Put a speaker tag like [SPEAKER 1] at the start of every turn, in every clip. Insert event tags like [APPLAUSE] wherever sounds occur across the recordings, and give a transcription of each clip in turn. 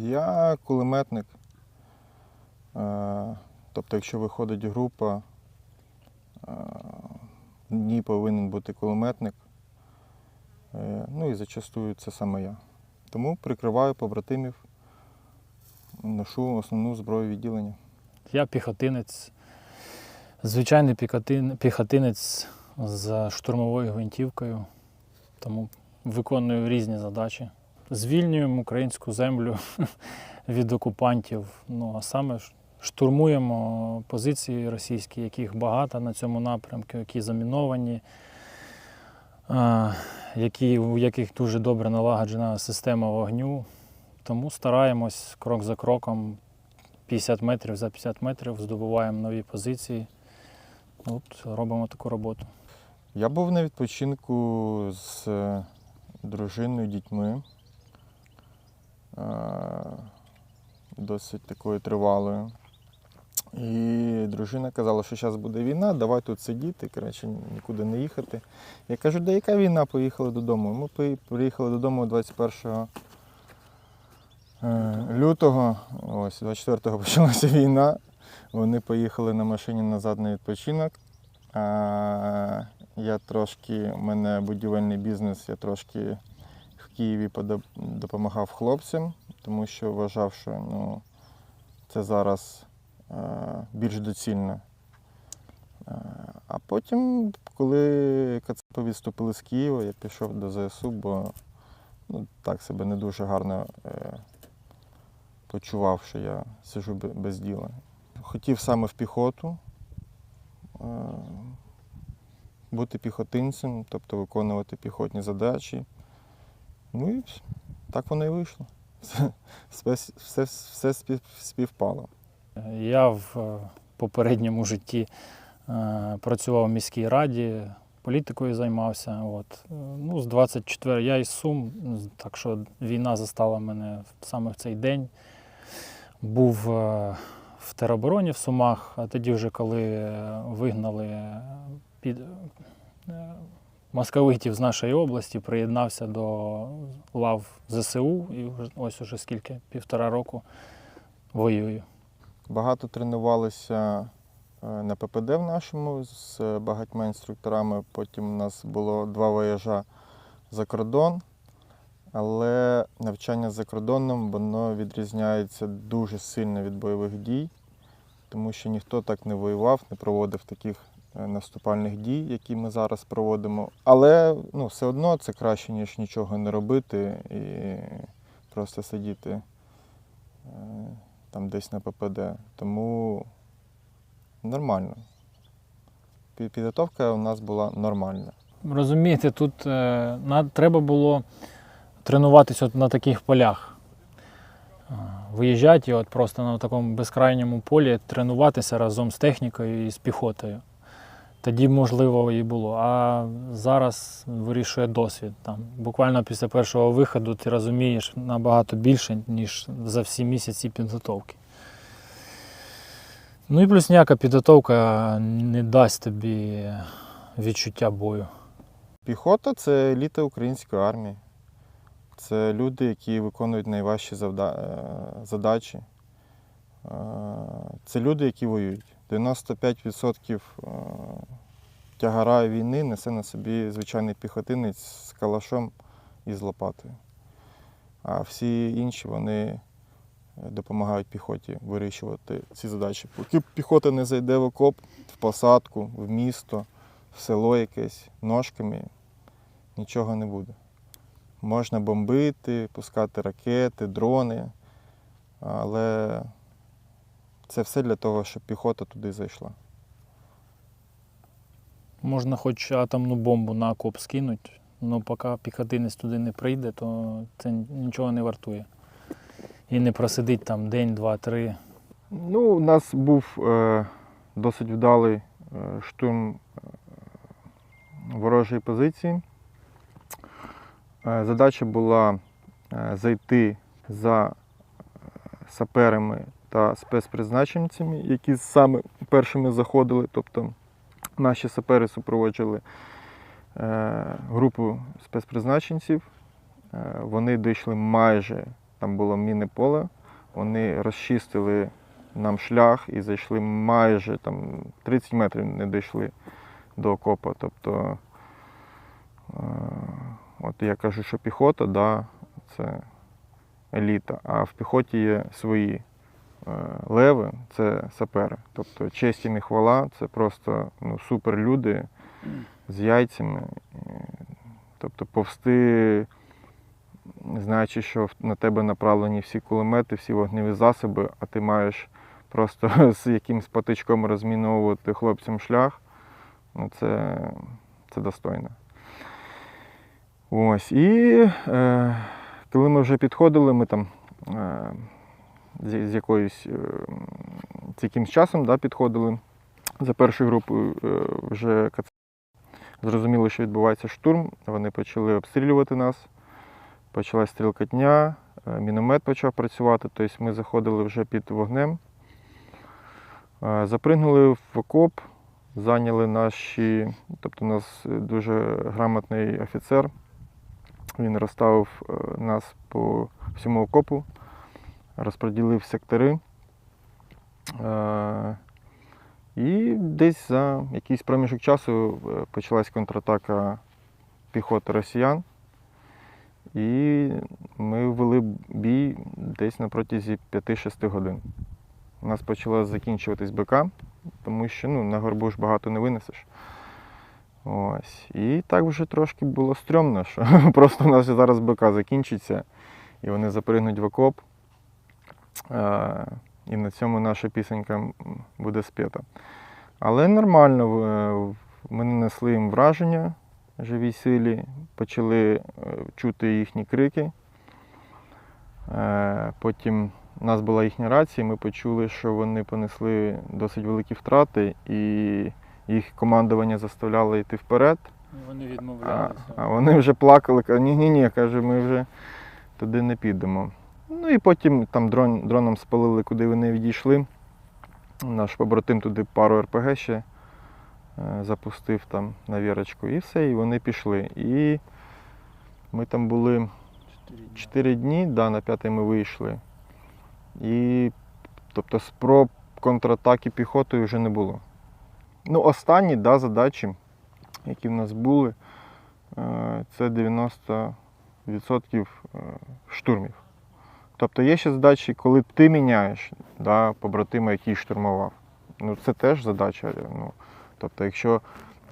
[SPEAKER 1] Я кулеметник. Е, Тобто, якщо виходить група, е, в ній повинен бути кулеметник. Е, Ну і зачастую це саме я. Тому прикриваю побратимів, ношу основну зброю відділення.
[SPEAKER 2] Я піхотинець, звичайний піхотинець з штурмовою гвинтівкою, тому виконую різні задачі. Звільнюємо українську землю [LAUGHS] від окупантів. Ну а саме штурмуємо позиції російські, яких багато на цьому напрямку, які заміновані, які, у яких дуже добре налагоджена система вогню. Тому стараємось крок за кроком 50 метрів за 50 метрів здобуваємо нові позиції. От робимо таку роботу.
[SPEAKER 1] Я був на відпочинку з е, дружиною, дітьми. Е, Досить такою тривалою. І дружина казала, що зараз буде війна, давай тут сидіти, коротше, нікуди не їхати. Я кажу, да яка війна? Поїхали додому. Ми приїхали додому 21 е, лютого, ось 24-го почалася війна. Вони поїхали на машині назад на відпочинок. Я трошки, у мене будівельний бізнес, я трошки Києві допомагав хлопцям, тому що вважав, що ну, це зараз е, більш доцільно. Е, А потім, коли Кацапи відступили з Києва, я пішов до ЗСУ, бо ну, так себе не дуже гарно е, почував, що я сижу без діла. Хотів саме в піхоту е, бути піхотинцем, тобто виконувати піхотні задачі. Ну і так воно і вийшло. [LAUGHS] Все, все, все спів- співпало.
[SPEAKER 2] Я в е, попередньому житті е, працював в міській раді, політикою займався. От. Ну, з 24 я із Сум, так що війна застала мене саме в цей день. Був е, в теробороні в Сумах, а тоді, вже коли вигнали під, московитів з нашої області, приєднався до лав ЗСУ і ось уже скільки, півтора року воюю.
[SPEAKER 1] Багато тренувалися е, на ППД в нашому з багатьма інструкторами. Потім у нас було два вояжа за кордон. Але навчання за кордоном воно відрізняється дуже сильно від бойових дій, тому що ніхто так не воював, не проводив таких наступальних дій, які ми зараз проводимо. Але ну, все одно це краще, ніж нічого не робити і просто сидіти е, там десь на ППД. Тому нормально. Підготовка у нас була нормальна.
[SPEAKER 2] Розумієте, тут е, треба було тренуватися от на таких полях. Е, Виїжджати от просто на такому безкрайньому полі, тренуватися разом з технікою і з піхотою. Тоді можливо і було. А зараз вирішує досвід. Там, буквально після першого виходу ти розумієш набагато більше, ніж за всі місяці підготовки. Ну і плюс ніяка підготовка не дасть тобі відчуття бою.
[SPEAKER 1] Піхота це еліта української армії. Це люди, які виконують найважчі завда... е, задачі. Е, Це люди, які воюють. 95% е, тягара війни несе на собі звичайний піхотинець з калашом і з лопатою. А всі інші вони е, допомагають піхоті вирішувати ці задачі. Поки піхота не зайде в окоп, в посадку, в місто, в село якесь ножками, нічого не буде. Можна бомбити, пускати ракети, дрони, але це все для того, щоб піхота туди зайшла.
[SPEAKER 2] Можна хоч атомну бомбу на окоп скинути, але поки піхотинець туди не прийде, то це нічого не вартує. І не просидить там день, два, три.
[SPEAKER 1] Ну, у нас був е, досить вдалий е, штурм е, ворожої позиції. Е, задача була е, зайти за саперами та спецпризначенцями, які саме першими заходили. Тобто наші сапери супроводжували е, групу спецпризначенців. Е, вони дійшли майже там було мінне поле. Вони розчистили нам шлях і зайшли майже там 30 метрів не дійшли до окопа. Тобто, е, от я кажу, що піхота, да, це еліта, а в піхоті є свої леви, це сапери. Тобто честь і не хвала, це просто ну, супер люди з яйцями. Е, Тобто повсти, знаючи, що на тебе направлені всі кулемети, всі вогневі засоби, а ти маєш просто [LAUGHS] з якимсь патичком розміновувати хлопцям шлях, ну це, це достойно. Ось. І е, коли ми вже підходили, ми там е, з, якоюсь е, з якимсь часом да, підходили за першою групою е, вже КЦ. Зрозуміло, що відбувається штурм. Вони почали обстрілювати нас. Почалась стрілкотня, е, міномет почав працювати, тобто ми заходили вже під вогнем. Запригнули в окоп, зайняли наші, тобто у нас дуже грамотний офіцер. Він розставив нас по всьому окопу, розподілив сектори. Е, І десь за якийсь проміжок часу е, почалась контратака піхоти росіян. І ми вели бій десь на протязі 5-6 годин. У нас почала закінчуватись БК, тому що ну, на горбу ж багато не винесеш. Ось. І так вже трошки було стрьомно, що [LAUGHS] просто у нас зараз БК закінчиться, і вони запригнуть в окоп. Е, І на цьому наша пісенька буде спета. Але нормально, ми нанесли їм враження живій силі, почали е, чути їхні крики. Е, Потім у нас була їхня рація, ми почули, що вони понесли досить великі втрати, і їх командування заставляло йти вперед.
[SPEAKER 2] Вони відмовлялися.
[SPEAKER 1] а вони вже плакали, кажуть, ні-ні-ні, каже, ми вже туди не підемо. Ну і потім там дрон, дроном спалили, куди вони відійшли. Наш побратим туди пару РПГ ще е, запустив там на вірочку, і все, і вони пішли. І ми там були 4 дні, да, на п'ятий ми вийшли. І тобто спроб контратаки піхотою вже не було. Ну, останні да, задачі, які в нас були, е, це 90% е, штурмів. Тобто є ще задачі, коли ти міняєш да, побратима, який штурмував. Ну, це теж задача. Ну, тобто, якщо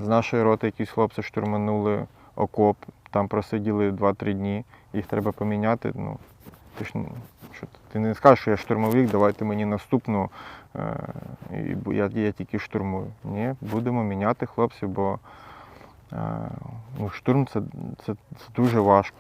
[SPEAKER 1] з нашої роти якісь хлопці штурманули окоп, там просиділи 2-3 дні, їх треба поміняти. Ну, ти ж що, ти- не скажеш, що я штурмовик, давайте мені наступну, е, і я, я тільки штурмую. Ні, будемо міняти хлопців, бо е, ну, штурм це, це, це дуже важко.